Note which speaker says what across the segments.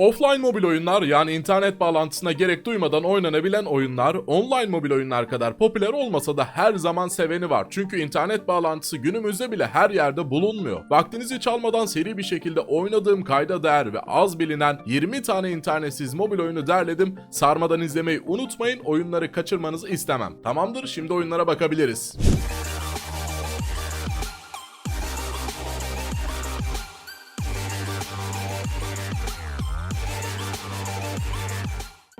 Speaker 1: Offline mobil oyunlar yani internet bağlantısına gerek duymadan oynanabilen oyunlar online mobil oyunlar kadar popüler olmasa da her zaman seveni var. Çünkü internet bağlantısı günümüzde bile her yerde bulunmuyor. Vaktinizi çalmadan seri bir şekilde oynadığım kayda değer ve az bilinen 20 tane internetsiz mobil oyunu derledim. Sarmadan izlemeyi unutmayın oyunları kaçırmanızı istemem. Tamamdır şimdi oyunlara bakabiliriz.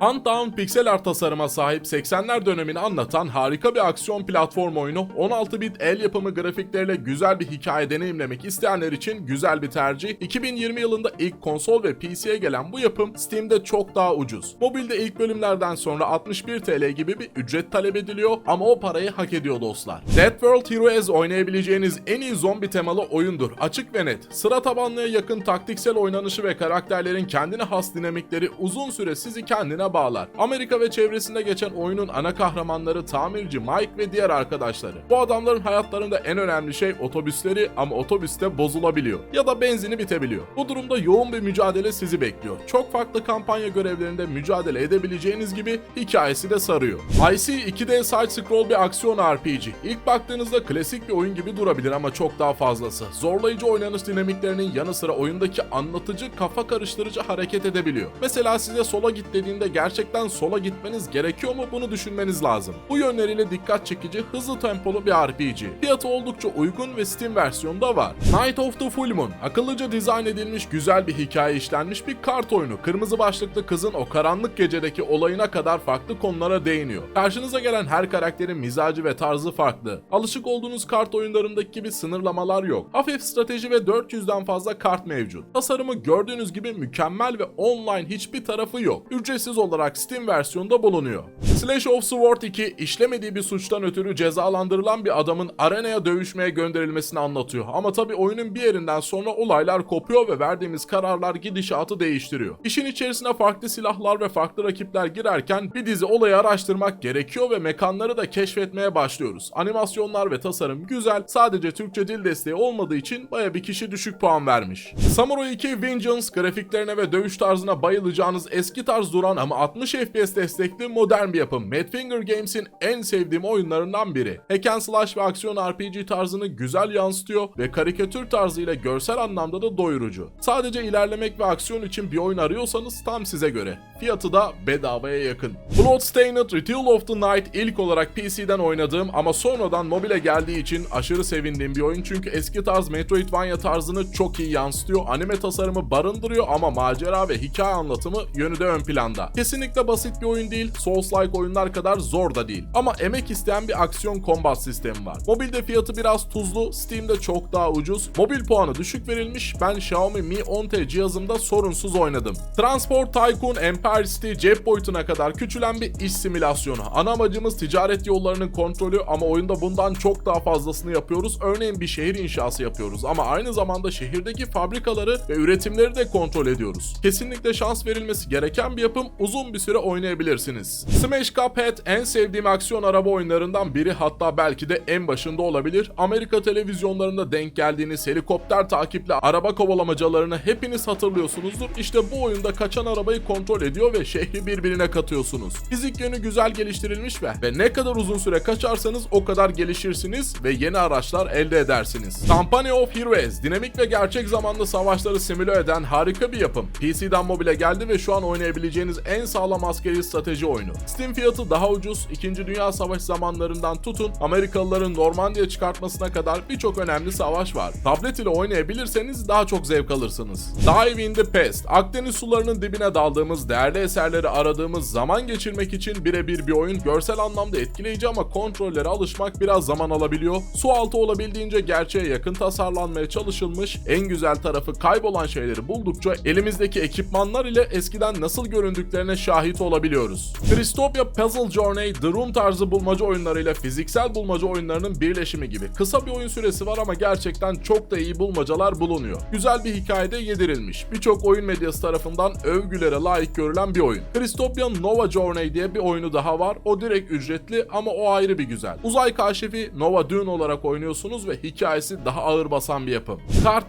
Speaker 1: Huntdown piksel art tasarıma sahip 80'ler dönemini anlatan harika bir aksiyon platform oyunu 16 bit el yapımı grafikleriyle güzel bir hikaye deneyimlemek isteyenler için güzel bir tercih. 2020 yılında ilk konsol ve PC'ye gelen bu yapım Steam'de çok daha ucuz. Mobilde ilk bölümlerden sonra 61 TL gibi bir ücret talep ediliyor ama o parayı hak ediyor dostlar. Dead World Heroes oynayabileceğiniz en iyi zombi temalı oyundur. Açık ve net. Sıra tabanlıya yakın taktiksel oynanışı ve karakterlerin kendine has dinamikleri uzun süre sizi kendine bağlar. Amerika ve çevresinde geçen oyunun ana kahramanları tamirci Mike ve diğer arkadaşları. Bu adamların hayatlarında en önemli şey otobüsleri ama otobüste bozulabiliyor ya da benzini bitebiliyor. Bu durumda yoğun bir mücadele sizi bekliyor. Çok farklı kampanya görevlerinde mücadele edebileceğiniz gibi hikayesi de sarıyor. IC 2D side-scroll bir aksiyon RPG. İlk baktığınızda klasik bir oyun gibi durabilir ama çok daha fazlası. Zorlayıcı oynanış dinamiklerinin yanı sıra oyundaki anlatıcı kafa karıştırıcı hareket edebiliyor. Mesela size sola git dediğinde gerçekten sola gitmeniz gerekiyor mu bunu düşünmeniz lazım. Bu yönleriyle dikkat çekici, hızlı tempolu bir RPG. Fiyatı oldukça uygun ve Steam versiyonda var. Night of the Full Moon, akıllıca dizayn edilmiş güzel bir hikaye işlenmiş bir kart oyunu. Kırmızı başlıklı kızın o karanlık gecedeki olayına kadar farklı konulara değiniyor. Karşınıza gelen her karakterin mizacı ve tarzı farklı. Alışık olduğunuz kart oyunlarındaki gibi sınırlamalar yok. Hafif strateji ve 400'den fazla kart mevcut. Tasarımı gördüğünüz gibi mükemmel ve online hiçbir tarafı yok. Ücretsiz olarak Steam versiyonda bulunuyor. Slash of Sword 2 işlemediği bir suçtan ötürü cezalandırılan bir adamın arenaya dövüşmeye gönderilmesini anlatıyor. Ama tabi oyunun bir yerinden sonra olaylar kopuyor ve verdiğimiz kararlar gidişatı değiştiriyor. İşin içerisine farklı silahlar ve farklı rakipler girerken bir dizi olayı araştırmak gerekiyor ve mekanları da keşfetmeye başlıyoruz. Animasyonlar ve tasarım güzel, sadece Türkçe dil desteği olmadığı için baya bir kişi düşük puan vermiş. Samurai 2 Vengeance grafiklerine ve dövüş tarzına bayılacağınız eski tarz duran ama 60 FPS destekli modern bir yapım. Madfinger Games'in en sevdiğim oyunlarından biri. Hack and Slash ve aksiyon RPG tarzını güzel yansıtıyor ve karikatür tarzıyla görsel anlamda da doyurucu. Sadece ilerlemek ve aksiyon için bir oyun arıyorsanız tam size göre. Fiyatı da bedavaya yakın. Bloodstained Ritual of the Night ilk olarak PC'den oynadığım ama sonradan mobile geldiği için aşırı sevindiğim bir oyun çünkü eski tarz Metroidvania tarzını çok iyi yansıtıyor. Anime tasarımı barındırıyor ama macera ve hikaye anlatımı yönü de ön planda. Kesinlikle basit bir oyun değil, Souls-like oyunlar kadar zor da değil. Ama emek isteyen bir aksiyon combat sistemi var. Mobilde fiyatı biraz tuzlu, Steam'de çok daha ucuz. Mobil puanı düşük verilmiş, ben Xiaomi Mi 10T cihazımda sorunsuz oynadım. Transport Tycoon Empire City cep boyutuna kadar küçülen bir iş simülasyonu. Ana amacımız ticaret yollarının kontrolü ama oyunda bundan çok daha fazlasını yapıyoruz. Örneğin bir şehir inşası yapıyoruz ama aynı zamanda şehirdeki fabrikaları ve üretimleri de kontrol ediyoruz. Kesinlikle şans verilmesi gereken bir yapım uzun bir süre oynayabilirsiniz. Smash Cuphead en sevdiğim aksiyon araba oyunlarından biri hatta belki de en başında olabilir. Amerika televizyonlarında denk geldiğiniz helikopter takipli araba kovalamacalarını hepiniz hatırlıyorsunuzdur. İşte bu oyunda kaçan arabayı kontrol ediyor ve şehri birbirine katıyorsunuz. Fizik yönü güzel geliştirilmiş ve, ve ne kadar uzun süre kaçarsanız o kadar gelişirsiniz ve yeni araçlar elde edersiniz. Company of Heroes, dinamik ve gerçek zamanlı savaşları simüle eden harika bir yapım. PC'den mobile geldi ve şu an oynayabileceğiniz en sağlam askeri strateji oyunu. Steam fiyatı daha ucuz, 2. Dünya Savaşı zamanlarından tutun Amerikalıların Normandiya çıkartmasına kadar birçok önemli savaş var. Tablet ile oynayabilirseniz daha çok zevk alırsınız. Dive in the Past, Akdeniz sularının dibine daldığımız, değerli eserleri aradığımız, zaman geçirmek için birebir bir oyun. Görsel anlamda etkileyici ama kontrollere alışmak biraz zaman alabiliyor. Su altı olabildiğince gerçeğe yakın tasarlanmaya çalışılmış, en güzel tarafı kaybolan şeyleri buldukça elimizdeki ekipmanlar ile eskiden nasıl göründüklerine şahit olabiliyoruz. Kristopya Puzzle Journey, The Room tarzı bulmaca oyunlarıyla fiziksel bulmaca oyunlarının birleşimi gibi. Kısa bir oyun süresi var ama gerçekten çok da iyi bulmacalar bulunuyor. Güzel bir hikayede yedirilmiş. Birçok oyun medyası tarafından övgülere layık görülen bir oyun. Christopian Nova Journey diye bir oyunu daha var. O direkt ücretli ama o ayrı bir güzel. Uzay kaşifi Nova Dune olarak oynuyorsunuz ve hikayesi daha ağır basan bir yapım.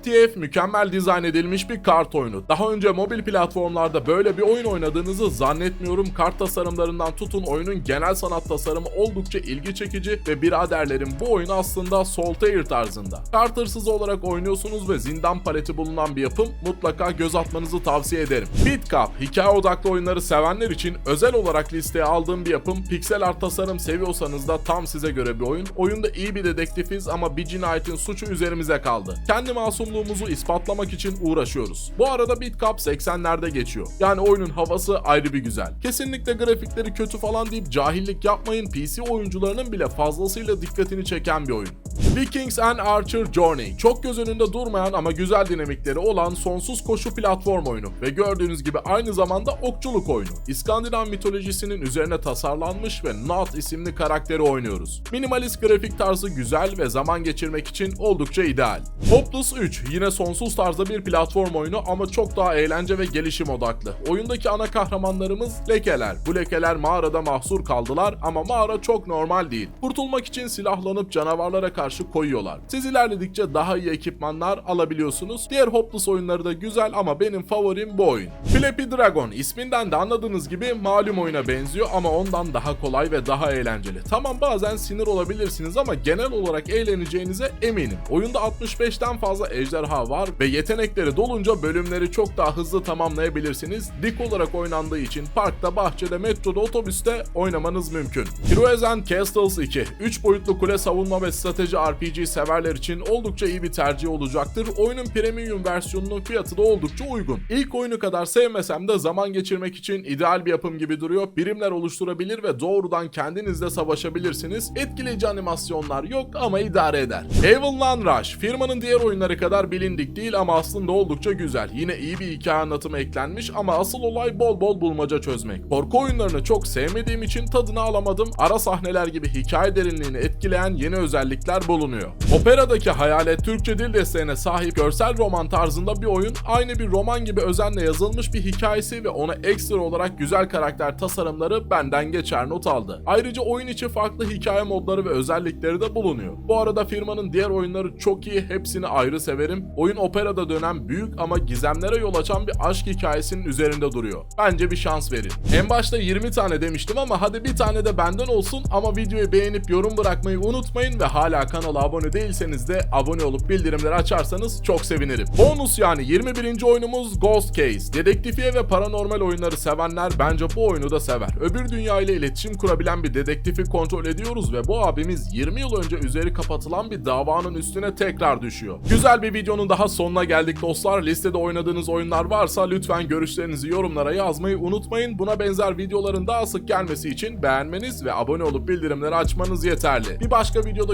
Speaker 1: TF mükemmel dizayn edilmiş bir kart oyunu. Daha önce mobil platformlarda böyle bir oyun oynadığınızı zannetmiyorum. Kart tasarımlarından tutun oyunun genel sanat tasarımı oldukça ilgi çekici ve biraderlerim bu oyun aslında Solitaire tarzında. Kart olarak oynuyorsunuz ve zindan paleti bulunan bir yapım. Mutlaka göz atmanızı tavsiye ederim. BitCup, hikaye odaklı oyunları sevenler için özel olarak listeye aldığım bir yapım. Piksel art tasarım seviyorsanız da tam size göre bir oyun. Oyunda iyi bir dedektifiz ama bir cinayetin suçu üzerimize kaldı. Kendi masumluğumuzu ispatlamak için uğraşıyoruz. Bu arada BitCup 80'lerde geçiyor. Yani oyunun havası ayrı bir güzel. Kesinlikle grafikleri kötü falan deyip cahillik yapmayın. PC oyuncularının bile fazlasıyla dikkatini çeken bir oyun. Vikings and Archer Journey. Çok göz önünde durmayan ama güzel dinamikleri olan sonsuz koşu platform oyunu ve gördüğünüz gibi aynı zamanda okçuluk oyunu. İskandinav mitolojisinin üzerine tasarlanmış ve Nat isimli karakteri oynuyoruz. Minimalist grafik tarzı güzel ve zaman geçirmek için oldukça ideal. Hopeless 3 yine sonsuz tarzda bir platform oyunu ama çok daha eğlence ve gelişim odaklı. Oyundaki ana kahramanlarımız lekeler. Bu lekeler mağarada mahsur kaldılar ama mağara çok normal değil. Kurtulmak için silahlanıp canavarlara karşı koyuyorlar. Siz ilerledikçe daha iyi ekipmanlar alabiliyorsunuz. Diğer Hopeless oyunları da güzel ama benim favorim bu oyun. Flappy Dragon isminden de anladığınız gibi malum oyuna benziyor ama ondan daha kolay ve daha eğlenceli. Tamam bazen sinir olabilirsiniz ama genel olarak eğleneceğinize eminim. Oyunda 65'ten fazla ejderha var ve yetenekleri dolunca bölümleri çok daha hızlı tamamlayabilirsiniz. Dik olarak oynandığı için parkta, bahçede, metroda, otobüste oynamanız mümkün. Heroes and Castles 2 3 boyutlu kule savunma ve strateji RPG severler için oldukça iyi bir tercih olacaktır. Oyunun premium versiyonunun fiyatı da oldukça uygun. İlk oyunu kadar sevmesem de zaman geçirmek için ideal bir yapım gibi duruyor. Birimler oluşturabilir ve doğrudan kendinizle savaşabilirsiniz. Etkileyici animasyonlar yok ama idare eder. Evil Land Rush firmanın diğer oyunları kadar bilindik değil ama aslında oldukça güzel. Yine iyi bir hikaye anlatımı eklenmiş ama asıl olay bol bol bulmaca çözmek. Korku oyunlarını çok sevmediğim için tadını alamadım. Ara sahneler gibi hikaye derinliğini etkileyen yeni özellikler bulunuyor. Operadaki hayalet Türkçe dil desteğine sahip görsel roman tarzında bir oyun aynı bir roman gibi özenle yazılmış bir hikayesi ve ona ekstra olarak güzel karakter tasarımları benden geçer not aldı. Ayrıca oyun içi farklı hikaye modları ve özellikleri de bulunuyor. Bu arada firmanın diğer oyunları çok iyi, hepsini ayrı severim. Oyun operada dönen büyük ama gizemlere yol açan bir aşk hikayesinin üzerinde duruyor. Bence bir şans verin. En başta 20 tane demiştim ama hadi bir tane de benden olsun ama videoyu beğenip yorum bırakmayı unutmayın ve hala kanala abone değilseniz de abone olup bildirimleri açarsanız çok sevinirim. Bonus yani 21. oyunumuz Ghost Case. Dedektifiye ve paranormal oyunları sevenler bence bu oyunu da sever. Öbür dünya ile iletişim kurabilen bir dedektifi kontrol ediyoruz ve bu abimiz 20 yıl önce üzeri kapatılan bir davanın üstüne tekrar düşüyor. Güzel bir videonun daha sonuna geldik dostlar. Listede oynadığınız oyunlar varsa lütfen görüşlerinizi yorumlara yazmayı unutmayın. Buna benzer videoların daha sık gelmesi için beğenmeniz ve abone olup bildirimleri açmanız yeterli. Bir başka videoda